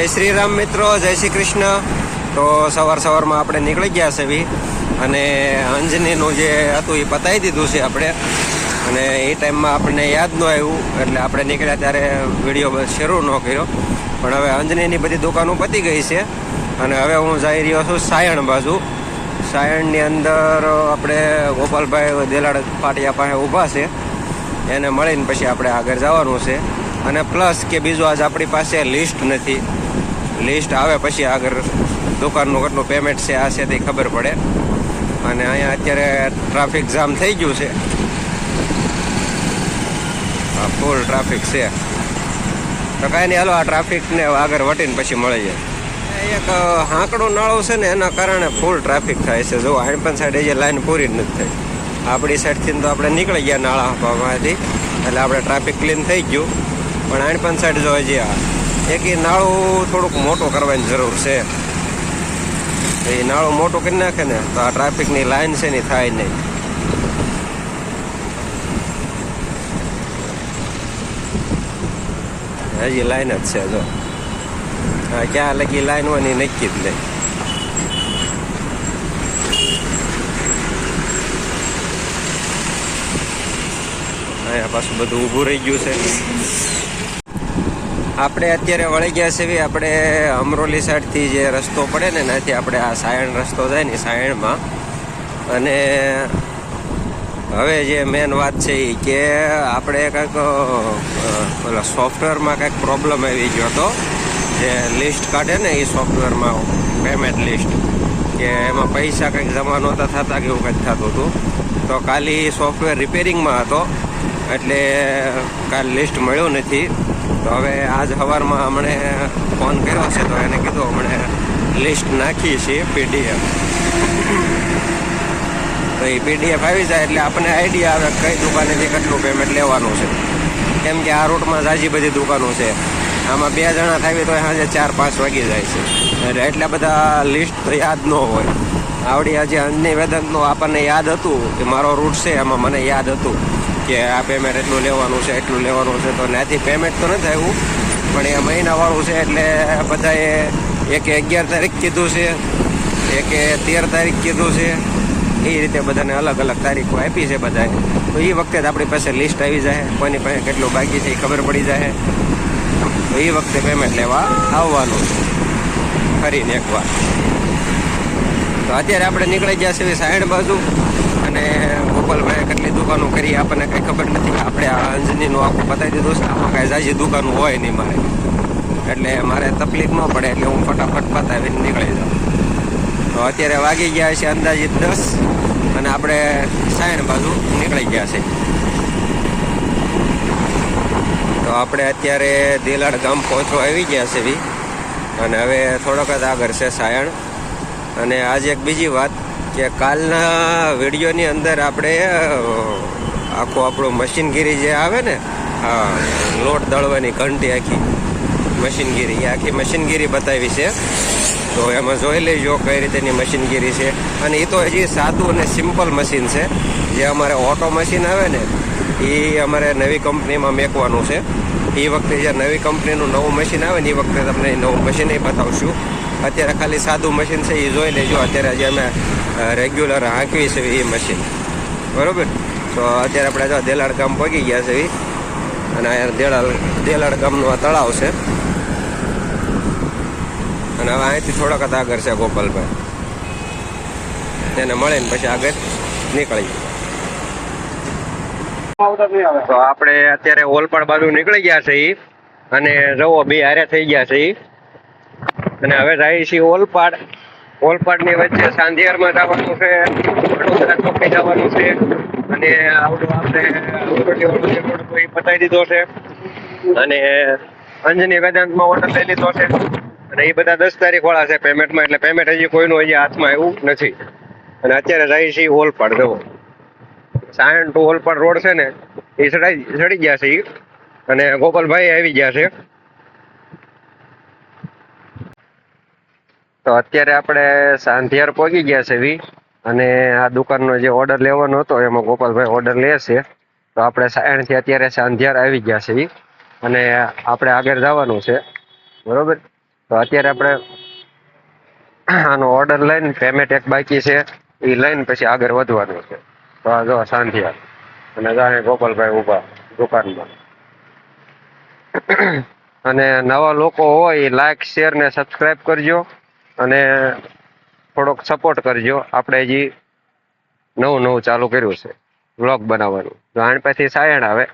જય શ્રી રામ મિત્રો, જય શ્રી કૃષ્ણ. તો સવાર સવારમાં આપણે નીકળી ગયા છે બી અને અંજનીનું જે હતું એ પતાવી દીધું છે આપણે. અને એ ટાઈમમાં આપણને યાદ ન આવ્યું, એટલે આપણે નીકળ્યા ત્યારે વીડિયો શરૂ ન કર્યો. પણ હવે અંજનીની બધી દુકાનો પતી ગઈ છે. અને હવે હું જઈ રહ્યો છું સાયણ બાજુ. સાયણની અંદર આપણે ગોપાલભાઈ દેલાડ પાટિયા પાસે ઊભા છે. એને મળીને પછી આપણે આગળ જવાનું છે. અને પ્લસ કે બીજું આજ આપણી પાસે લિસ્ટ નથી. લિસ્ટ આવે, પછી આગળ દુકાનનું કેટલું પેમેન્ટ છે, આ છે તે ખબર પડે. અને અહીંયા અત્યારે ટ્રાફિક જામ થઈ ગયું છે. ફૂલ ટ્રાફિક છે. તો કાંઈ નહીં, હાલો, આ ટ્રાફિકને આગળ વટીને પછી મળી જાય એક હાંકડું નાળું છે ને, એના કારણે ફૂલ ટ્રાફિક થાય છે. જો આણપણ સાઈડ જે લાઈન પૂરી જ નથી થઈ. આપણી સાઈડથી તો આપણે નીકળી ગયા નાળામાંથી એટલે આપણે ટ્રાફિક ક્લીન થઈ ગયું. પણ આણપણ સાઈડ જો હજી આ એક એ નાળું થોડુંક મોટું કરવાની જરૂર છે. એ નાળું મોટું કરી નાખે ને, તો આ ટ્રાફિકની લાઈન છે ને થાય નહીં. હજી લાઈન જ છે જો. હા, ક્યાં લગી લાઈન હોય ને નક્કી જ નહીં. અહીંયા પાછું બધું ઊભું રહી ગયું છે. આપણે અત્યારે વળી ગયા છે આપણે અમરોલી સાઈડથી જે રસ્તો પડે ને, એનાથી આપણે આ સાયણ રસ્તો જાય ને, સાયણમાં. અને હવે જે મેન વાત છે એ કે આપણે કંઈક ઓલા સોફ્ટવેરમાં કંઈક પ્રોબ્લેમ આવી ગયો હતો. જે લિસ્ટ કાઢે ને એ સોફ્ટવેરમાં પેમેન્ટ લિસ્ટ કે એમાં પૈસા કંઈક જમા નહોતા થતા કે એવું કંઈક થતું હતું. તો કાલે સોફ્ટવેર રિપેરિંગમાં હતો. એટલે કાલ લિસ્ટ મળ્યો નથી. તો હવે આજ સવારમાં હમણે ફોન કર્યો છે, તો એને કીધું હમણે લિસ્ટ નાખીએ છીએ પીડીએફ. તો એ પીડીએફ આવી જાય એટલે આપણને આઈડિયા આવે કઈ દુકાનેથી કેટલું પેમેન્ટ લેવાનું છે. કેમ કે આ રૂટમાં જાજી બધી દુકાનો છે. આમાં બે જણા થાય તો સાંજે ચાર, પાંચ વાગી જાય છે. એટલે એટલા બધા લિસ્ટ તો યાદ ન હોય. આવડી આજે અંજની વેદાંતનું આપણને યાદ હતું કે મારો રૂટ છે એમાં મને યાદ હતું. કે આ પેમેન્ટ એટલું લેવાનું છે, એટલું લેવાનું છે, તો ત્યાંથી પેમેન્ટ તો નથી આવ્યું. પણ એ મહિનાવાળું છે એટલે બધાએ એકે અગિયાર તારીખ કીધું છે, એકે તેર તારીખ કીધું છે. એ રીતે બધાને અલગ અલગ તારીખો આપી છે બધાએ. તો એ વખતે જ આપણી પાસે લિસ્ટ આવી જાય, કોની પાસે કેટલું બાકી છે એ ખબર પડી જાય. તો એ વખતે પેમેન્ટ લેવા આવવાનું ફરીને એકવાર. તો અત્યારે આપણે નીકળી ગયા છીએ સાઈડ બાજુ અને ગોપાલભાઈ કેટલી દુકાનો કરી, આપણને કંઈ ખબર નથી. આપણે આ અંજનીનું આખું બતાવી દીધું છે, આમાં કાંઈ જાજી દુકાનો હોય નહીં મારે. એટલે મારે તકલીફ ન પડે, એટલે હું ફટાફટ બતાવીને નીકળી જાઉં. તો અત્યારે વાગી ગયા છે અંદાજિત દસ, અને આપણે સાયણ બાજુ નીકળી ગયા છે. તો આપણે અત્યારે દેલાડ ગામ પહોંચવા આવી ગયા છે બી અને હવે થોડોક જ આગળ છે સાયણ. અને આજે એક બીજી વાત કે કાલના વિડીયોની અંદર આપણે આખું આપણું મશીનગીરી જે આવે ને હા લોટ દળવાની ઘંટી આખી મશીનગીરી, એ આખી મશીનગીરી બતાવી છે. તો એમાં જોઈ લેજો કઈ રીતેની મશીનગીરી છે. અને એ તો હજી સાદું અને સિમ્પલ મશીન છે. જે અમારે ઓટો મશીન આવે ને, એ અમારે નવી કંપનીમાં મેકવાનું છે. એ વખતે જે નવી કંપનીનું નવું મશીન આવે ને, એ વખતે તમને નવું મશીન એ બતાવશું. અત્યારે ખાલી સાદું મશીન છે, એ જોઈ લેજો. અત્યારે જે અમે રેગ્યુલર હાંકવી છે એ મશીન બરોબર? તો અત્યારે આપણે જો દેલાડ ગામ પહોંચી ગયા છે અને અહીંયા દેલાડ દેલાડ ગામનું આ તળાવ છે. અને હવે અહીંથી થોડાક જ આગળ છે ગોપાલભાઈ. તેને મળીને પછી આગળ નીકળી તો આપણે અત્યારે ઓલપાડ બાજુ નીકળી ગયા છે અને રવો બે હારે થઈ ગયા છે અને હવે જાય છે ઓલપાડ. ઓલપાડની વચ્ચે સાંધિયારમાં જવાનું છે, વડોદરા ચોકી જવાનું છે, અને આવડો આપણે પતાવી દીધો છે. અને અંજની વેદાંતમાં ઓર્ડર લઈ લીધો છે. અને એ બધા દસ તારીખ વાળા છે પેમેન્ટમાં એટલે પેમેન્ટ હજી કોઈનું હજી હાથમાં આવ્યું નથી. અને અત્યારે જાય છે ઈ ઓલપાડ જવો સાયણ ટુ ઓલપાડ રોડ છે ને, એ ચડાઈ, ચડી ગયા છે અને ગોપાલભાઈ આવી ગયા છે. તો અત્યારે આપણે સાંધિયાર પહોંચી ગયા છે વી. અને આ દુકાનનો જે ઓર્ડર લેવાનો હતો, એમાં ગોપાલભાઈ ઓર્ડર લે છે. તો આપણે સાયણથી અત્યારે સાંધિયાર આવી ગયા છે અને આપણે આગળ જવાનું છે. બરોબર? તો અત્યારે આપણે આનો ઓર્ડર લઈને પેમેન્ટ એક બાકી છે. એ લઈને પછી આગળ વધવાનું છે. તો આ જો સાંધિયાર. અને જાણે ગોપાલભાઈ ઊભા દુકાનમાં. અને નવા લોકો હોય લાઈક શેર ને સબસ્ક્રાઈબ કરજો. અને થોડોક સપોર્ટ કરજો. આપણે હજી નવું નવું ચાલુ કર્યું છે. વ્લોગ બનાવવાનું. તો આણ પછી સાયણ આવે,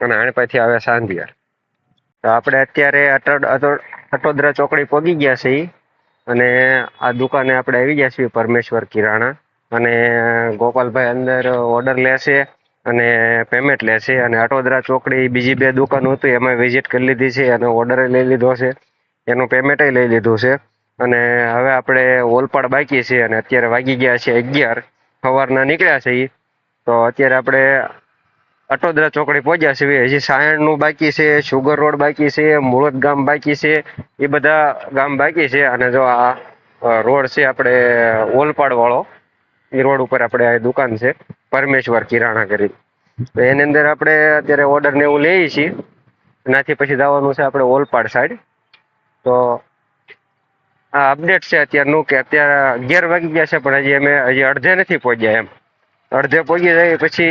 અને આણ પછી આવે સાંધિયાર. તો આપણે અત્યારે અટડ અટોદરા ચોકડી પહોંચી ગયા છીએ. અને આ દુકાને આપણે આવી ગયા છીએ પરમેશ્વર કિરાણા. અને ગોપાલભાઈ અંદર ઓર્ડર લેશે અને પેમેન્ટ લેશે અને અટોદરા ચોકડી બીજી બે દુકાનો હતી, એમાં વિઝિટ કરી લીધી છે અને ઓર્ડર લઈ લીધો છે. એનું પેમેન્ટય લઈ લીધું છે. અને હવે આપણે ઓલપાડ બાકી છે અને અત્યારે વાગી ગયા છે અગિયાર. સવારના નીકળ્યા છે એ તો અત્યારે આપણે અટોદરા ચોકડી પહોંચ્યા છીએ. હજી સાયણનું બાકી છે, સુગર રોડ બાકી છે, મુળદ ગામ બાકી છે, એ બધા ગામ બાકી છે. અને જો આ રોડ છે આપણે ઓલપાડ વાળો. એ રોડ ઉપર આપણે આ દુકાન છે, પરમેશ્વર કિરાણા કરી તો એની અંદર આપણે અત્યારે ઓર્ડર ને એવું લઈએ છીએ. એનાથી પછી જવાનું છે આપણે ઓલપાડ સાઈડ તો અપડેટ છે અત્યારનું કે અત્યારે અગિયાર વાગી ગયા છે પણ હજી અમે હજી અડધે નથી પહોંચ્યા એમ. અડધે પહોંચી જાય પછી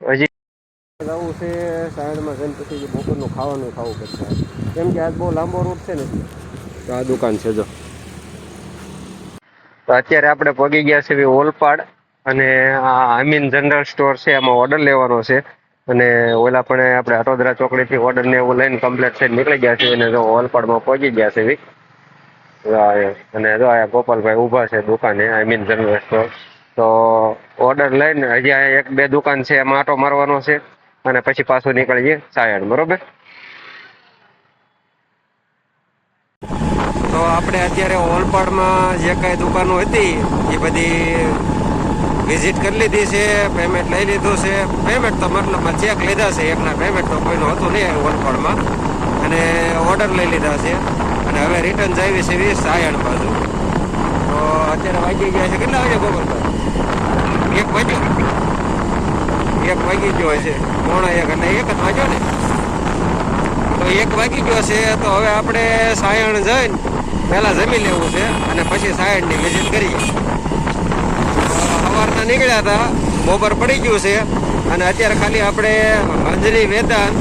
હજી જવું છે સાઈડમાં જઈને પછી બપોરનું ખાવાનું ખાવું પડશે. કેમ કે આજ બહુ લાંબો રૂટ છે ને? તો આ દુકાન છે જો. તો અત્યારે આપણે પહોંચી ગયા છે ઓલપાડ અને આ આમીન જનરલ સ્ટોર છે એમાં ઓર્ડર લેવાનો છે. અને ઓલા પણ આપણે અટોદરા ચોકડીથી ઓર્ડર ને એવું લઈને કમ્પ્લેટ થઈને નીકળી ગયા છે અને જો ઓલપાડમાં પહોંચી ગયા છે. અને જો આ ગોપાલભાઈ ઊભા છે દુકાને આઈ મીન જનરલ સ્ટોર તો ઓર્ડર લઈને આ એક બે દુકાન છે, એમાં આટો મારવાનો છે. અને પછી પાછું નીકળીએ સાયણ, બરોબર? તો આપણે અત્યારે ઓલપાડમાં જે કાંઈ દુકાનો હતી, એ બધી વિઝિટ કરી લીધી છે પેમેન્ટ લઈ લીધું છે. પેમેન્ટ તો મતલબમાં ચેક લીધા છે, એકના પેમેન્ટ તો કોઈનું હતું નહીં ઓલપાડમાં અને ઓર્ડર લઈ લીધા છે. અને હવે રિટર્ન જાવી છે વીસ સાયણ બાજુ તો અત્યારે વાગી ગયા છે. કેટલા વાગે ગોગલભાઈ એક વાગ્યો. એક વાગી ગયો છે પોણા એક અને એક જ વાગ્યો ને? તો એક વાગી ગયો છે. તો હવે આપણે સાયણ જઈને પહેલાં જમી લેવું છે અને પછી સાયણની વિઝિટ કરીએ. સવારના નીકળ્યા હતા. બોબર પડી ગયું છે. અને અત્યારે ખાલી આપણે હાજરી વેદાંત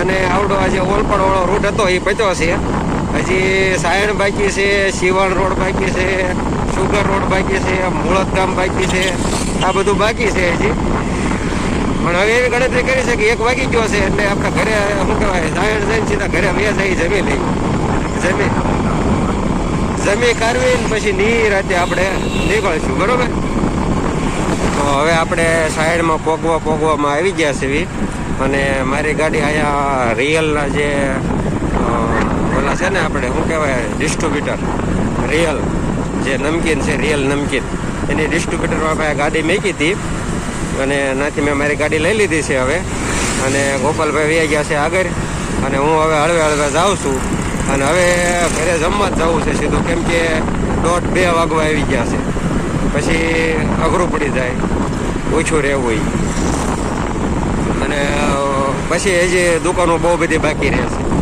અને આવડો આજે ઓલપડવાળો રૂટ હતો એ પચ્યો છે. હજી સાયણ બાકી છે, શિવણ રોડ બાકી છે, સુગર રોડ બાકી છે, મુળત ગામ બાકી છે, આ બધું બાકી છે હજી. પણ હવે એવી ગણતરી કરી છે કે એક વાગી ગયો છે એટલે આપણે ઘરે, શું કહેવાય, સાયણ જઈને સીધા ઘરે વ્યા જઈ જમી લઈ જમી. જમી કાઢવી પછી ની રાતે આપણે નીકળશું, બરોબર? તો હવે આપણે સાયણમાં પોગવા પોગવામાં આવી ગયા છે અને મારી ગાડી અહીંયા રિયલના જે છે ને આપણે, શું કહેવાય ડિસ્ટ્રીબ્યુટર રિયલ જે નમકીન છે રિયલ નમકીન. એની ડિસ્ટ્રીબ્યુટરમાં પાસે ગાડી મૂકી હતી અને નાથી મેં મારી ગાડી લઈ લીધી છે હવે. અને ગોપાલભાઈ વહી ગયા છે આગળ. અને હું હવે હળવે હળવે જાઉં છું. અને હવે ઘરે જમવા જ જવું છે સીધું, કેમ કે દોઢ બે વાગવા આવી ગયા છે. પછી અઘરું પડી જાય, ઓછું રહેવું. અને પછી પછી હજી દુકાનો બહુ બધી બાકી રહે છે.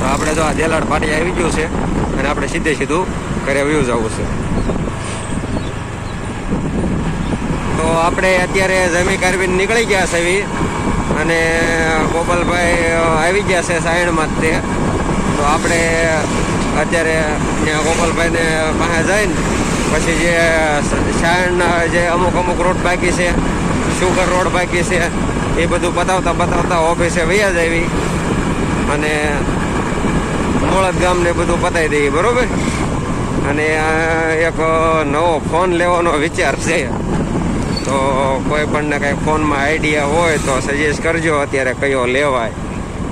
તો આપણે જો આ દેલાડ પાટી આવી ગયું છે અને આપણે સીધે સીધું ઘરે વ્યૂ જવું છે. તો આપણે અત્યારે જમી કારવીને નીકળી ગયા છે એવી અને ગોપાલભાઈ આવી ગયા છે સાયણમાં જ તે. તો આપણે અત્યારે ત્યાં ગોપાલભાઈને પાસે જઈને પછી જે સાયણના જે અમુક અમુક રોડ બાકી છે શુગર રોડ બાકી છે, એ બધું પતાવતા પતાવતા ઓફિસે વૈયા જ આવી અને મોળદ ગામને બધું પતાવી દઈએ, બરોબર? અને એક નવો ફોન લેવાનો વિચાર છે. તો કોઈ પણને કાંઈ ફોનમાં આઈડિયા હોય તો સજેસ્ટ કરજો, અત્યારે કયો લેવાય.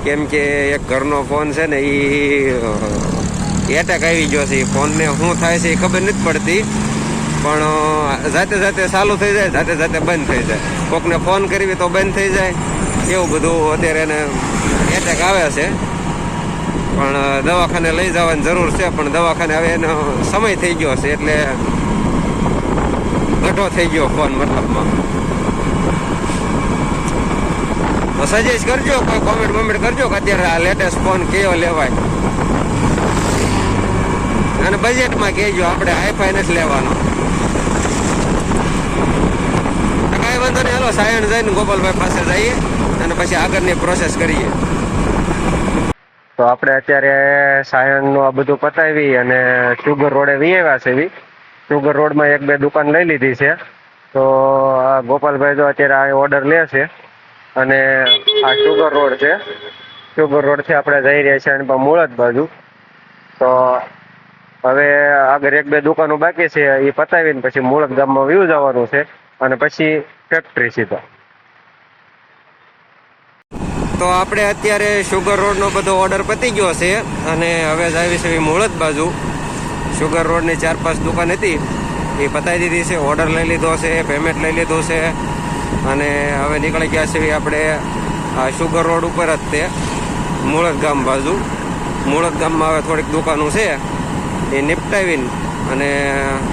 કેમ કે એક ઘરનો ફોન છે ને એ એટેક આવી ગયો છે. ફોનને શું થાય છે એ ખબર નથી પડતી. પણ જાતે જાતે ચાલુ થઈ જાય, જાતે જાતે બંધ થઈ જાય. કોકને ફોન કરવી તો બંધ થઈ જાય. એવું બધું અત્યારે એને એટેક આવે છે. પણ દવાખાને લઈ જવાની જરૂર છે, પણ દવાખાને હવે એનો સમય થઈ ગયો છે, એટલે ઘટો થઈ ગયો ફોન મતલબમાં. સજેસ્ટ કરજો, કોઈ કોમેન્ટ બોમેન્ટ કરજો કે અત્યારે આ લેટેસ્ટ ફોન કયો લેવાય. અને બજેટમાં કહેજો, આપણે હાઈફાઈ નથી લેવાનો. કાંઈ વાંધો નહીં, હાલો, સાયણ જઈને ગોપાલભાઈ પાસે જઈએ અને પછી આગળની પ્રોસેસ કરીએ. તો આપણે અત્યારે સાયણનું આ બધું પતાવી અને સુગર રોડે વિયેવા છે એવી સુગર રોડમાં એક બે દુકાન લઈ લીધી છે. તો આ ગોપાલભાઈ તો અત્યારે આ ઓર્ડર લે છે. અને આ સુગર રોડ છે. સુગર રોડથી આપણે જઈ રહ્યા છીએ અને મૂળદ બાજુ. તો હવે આગળ એક બે દુકાનો બાકી છે, એ પતાવીને પછી મૂળદ ગામમાં વ્યૂ જવાનું છે. અને પછી ફેક્ટરી સીધા. તો આપણે અત્યારે સુગર રોડનો બધો ઓર્ડર પતી ગયો છે અને હવે જ આવી છે મૂળત બાજુ. સુગર રોડની ચાર પાંચ દુકાન હતી. એ પતાવી દીધી છે ઓર્ડર લઈ લીધો છે પેમેન્ટ લઈ લીધું છે અને હવે નીકળી ગયા છે આપણે આ સુગર રોડ ઉપર જ તે મૂળત ગામ બાજુ. મૂળત ગામમાં હવે થોડીક દુકાનો છે. એ નિપટાવીને અને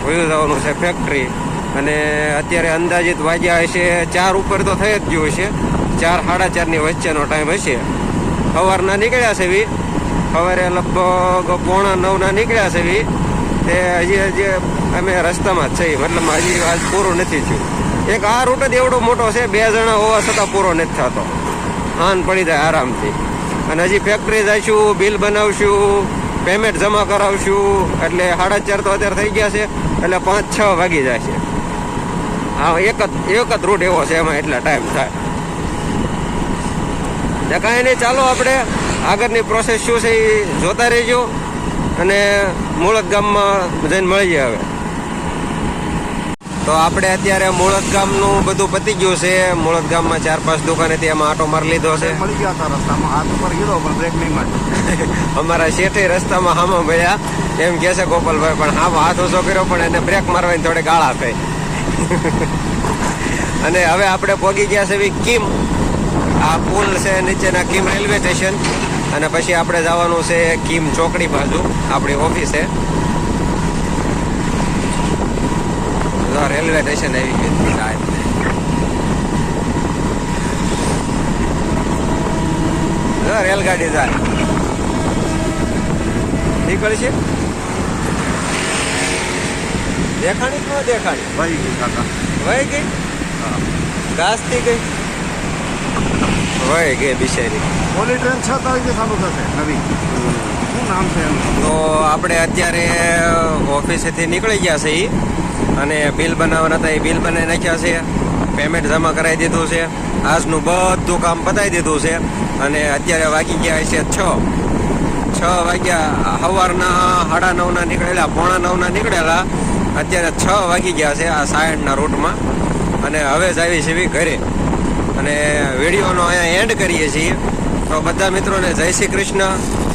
વયું જવાનું છે ફેક્ટરી અને અત્યારે અંદાજિત વાગ્યા હશે, ચાર ઉપર તો થઈ જ ગયું છે ચાર, સાડા ચારની વચ્ચેનો ટાઈમ હશે. સવારના નીકળ્યા છે વી સવારે લગભગ પોણા નવના નીકળ્યા છે વી તે હજી હજી અમે રસ્તામાં જ છીએ. મતલબ હજી આજ પૂરું નથી થયું. એક આ રૂટ જ એવડો મોટો છે, બે જણા હોવા છતાં પૂરો નથી થતો. હાન પડી જાય આરામથી. અને હજી ફેક્ટરી જઈશું બિલ બનાવશું પેમેન્ટ જમા કરાવશું. એટલે સાડા ચાર તો અત્યારે થઈ ગયા છે, એટલે પાંચ, છ વાગી જાય છે. હા, એક જ એક જ રૂટ એવો છે એમાં એટલા ટાઈમ થાય. ને કાંઈ નહીં ચાલો આપણે આગળની પ્રોસેસ શું છે એ જોતા રહેજો અને મૂળદ ગામમાં જઈને મળીએ હવે. તો આપણે અત્યારે મૂળદ ગામનું બધું પતી ગયું છે. મૂળદ ગામમાં ચાર પાંચ દુકાનેથી એમાં આટો મારી લીધો છે. મળી ગયા હતા રસ્તામાં. હાથ ઉપર ગયો પણ બ્રેક નહીં માર્યો. અમારા શેઠે રસ્તામાં હામાં મળ્યા એમ કહે છે ગોપાલભાઈ પણ હામ હાથ ઓછો કર્યો પણ એને બ્રેક મારવાની થોડી ગાળા આપે અને હવે આપણે પહોંચી ગયા છે કિમ. આ પુલ છે નીચેના કિમ રેલવે સ્ટેશન. અને પછી આપણે જવાનું છે કિમ ચોકડી બાજુ આપણી ઓફિસે રેલવે સ્ટેશન આવી ગયું. સાહેબ. રેલગાડી જાય નીકળશે દેખાણી કે ન દેખાણી? વહી ગઈ કાકા. વહી ગઈ? ઘાસથી ગઈ? વહી ગઈ બિચારી ઓલી ટ્રેન છ તારીખે ચાલુ થશે નવી. શું નામ છે તો આપણે અત્યારે ઓફિસેથી નીકળી ગયા છે એ અને બિલ બનાવવાના હતા એ બિલ બનાવી નાખ્યા છે. પેમેન્ટ જમા કરાવી દીધું છે. આજનું બધું કામ પતાવી દીધું છે. અને અત્યારે વાગી ગયા છે છ. છ વાગ્યા સવારના સાડા નવના નીકળેલા પોણા નવના નીકળેલા. અત્યારે છ વાગી ગયા છે આ સાયણના રૂટમાં. અને હવે જ આવી છે ઘરે. અને વિડીયોનો અહીંયા એન્ડ કરીએ છીએ. તો બધા મિત્રોને જય શ્રી કૃષ્ણ,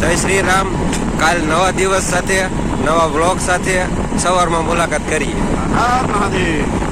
જય શ્રી રામ. કાલ નવા દિવસ સાથે, નવા બ્લોગ સાથે સવારમાં મુલાકાત કરીએ. મહાદેવ.